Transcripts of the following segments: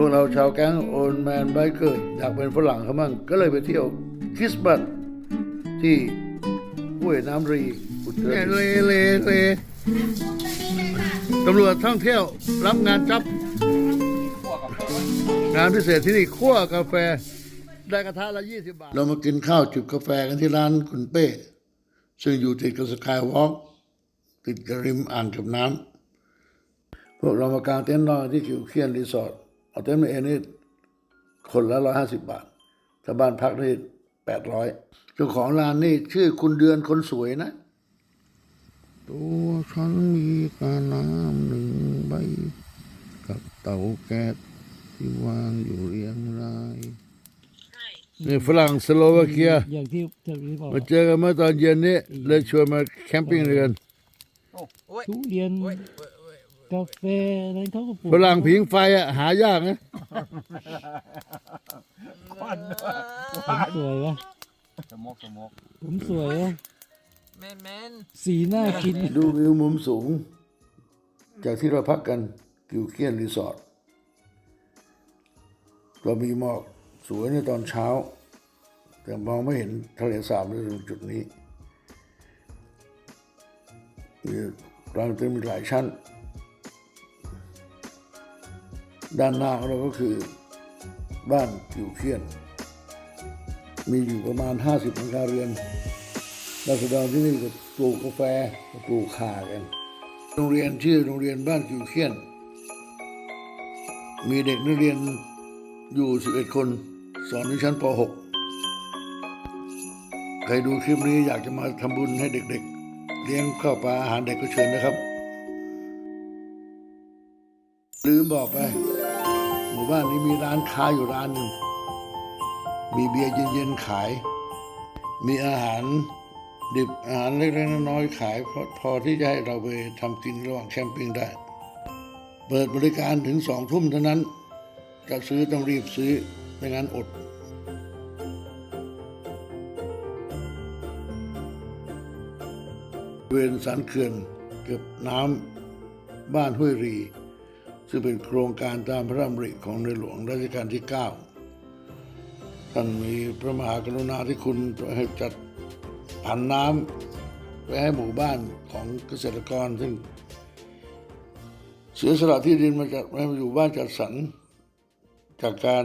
พวกเราชาวแก๊งโอนแมนไบเกอร์อยากเป็นฝรั่งเขามั่งก็เลยไปเที่ยวคริสต์มาสที่ห้วยน้ำรีอุตรดิตถ์เลเลเลตำรวจท่องเที่ยวรับงานจับ งานพิเศษที่นี่คั่วกาแฟได้กระทะละยี่สิบบาท เรามากินข้าวจิบกาแฟกันที่ร้านคุณเป้ ซึ่งอยู่ติดกับสกายวอล์กติดกับริมอ่างเก็บน้ำพวกเรามากางเต็นท์นอนที่คิวเคียนรีสอร์ท เอาเต็นท์มาเองนี่คนละร้อยห้าสิบบาทถ้าบ้านพักนี่แปดร้อยเจ้าของร้านนี่ชื่อคุณเดือนคนสวยนะ ตัวฉันมีกาน้ำหนึ่งใบ กับเตาแก๊สที่วางอยู่เรียงรายนี่ฝรั่งสโลวาเกียอย่างที่เธอที่บอกมาเจอกันเมื่อตอนเย็นนี้เลยชวนมาแคมปิ้งด้วยกันทุเรียน กาแฟอะไรเขาก็ปลูกฝรั่งผิงไฟอะหายากนะผมสวยวะสมกสมกผมสวยวะแมนแมนสีหน้ากิน ดูวิวมุมสูง จากที่เราพักกันกิวเคียนรีสอร์ทเรามีหมอกสวยในตอนเช้า แต่มองไม่เห็นทะเลสาบในตรงจุดนี้มีร้านเต็นท์มีหลายชั้น ด้านหน้าของเราก็คือบ้านกิวเคียน มีอยู่ประมาณ 50หลังคาเรือนราษฎรที่นี่ก็ปลูกกาแฟปลูกข่ากันโรงเรียนชื่อโรงเรียนบ้านกิวเคียน มีเด็กนักเรียนอยู่ 11 คน สอนในชั้นป .6 ใครดูคลิปนี้อยากจะมาทำบุญให้เด็กๆ เลี้ยงข้าวปลาอาหารเด็กก็เชิญนะครับ ลืมบอกไป มู่บ้านนี้มีร้านค้าอยู่ร้านหนึ่ง มีเบียร์เย็นๆขาย มีอาหารดิบอาหารเล็กๆน้อยๆขายพอพอที่จะให้เราไปทำกินระหว่างแคมปิ้งได้ เปิดบริการถึงสองทุ่มเท่านั้น จะซื้อต้องรีบซื้อไม่งั้นอดเวณสันเขื่อนเก็บน้ำบ้านห้วยรี ซึ่งเป็นโครงการตามพระราชดำริของในหลวงรัชกาลที่ 9 ท่านมีพระมหากรุณาธิคุณให้จัดผันน้ำไว้ให้หมู่บ้านของเกษตรกร ซึ่งเสียสละที่ดินมาจากมาอยู่บ้านจัดสรรจากการ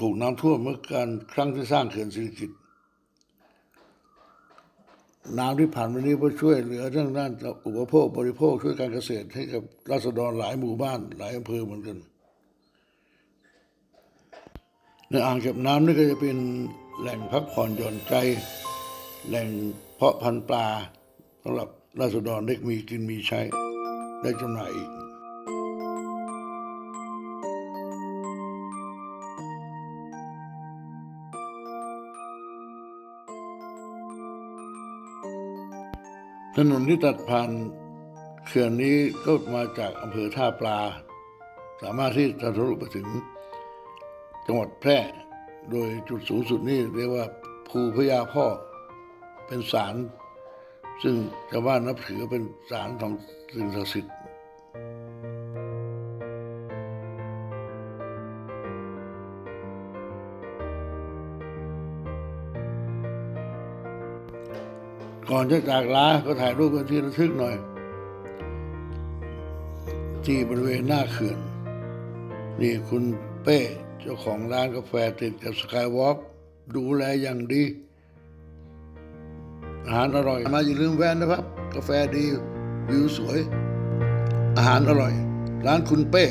ถูกน้ำท่วมเมื่อการครั้งที่สร้างเขื่อนสิริกิต น้ำที่ผ่านมานี้เพื่อช่วยเหลือเรื่องด้านอุปโภคบริโภคช่วยการเกษตรให้กับราษฎรหลายหมู่บ้านหลายอำเภอเหมือนกันในอ่างเก็บน้ำนี่ก็จะเป็นแหล่งพักผ่อนหย่อนใจ แหล่งเพาะพันธุ์ปลาสำหรับราษฎรได้มีกินมีใช้ได้จำหน่ายอีก ถนนที่ตัดผ่านเขื่อนนี้ก็มาจากอำเภอท่าปลา สามารถที่จะทะลุไปถึงจังหวัดแพร่ โดยจุดสูงสุดนี่เรียกว่าภูพญาพ่อเป็นศาลซึ่งชาวบ้านนับถือเป็นศาลของสิ่งศักดิ์สิทธิ์ ก่อนจะจากลาก็ถ่ายรูปเป็นที่ระทึกหน่อย ที่บริเวณหน้าเขื่อน นี่คุณเป้เจ้าของร้านกาแฟติดกับสกายวอล์กดูแลอย่างดี อาหารอร่อย มาอย่าลืมแวะนะครับ กาแฟดี วิวสวย อาหารอร่อย ร้านคุณเป้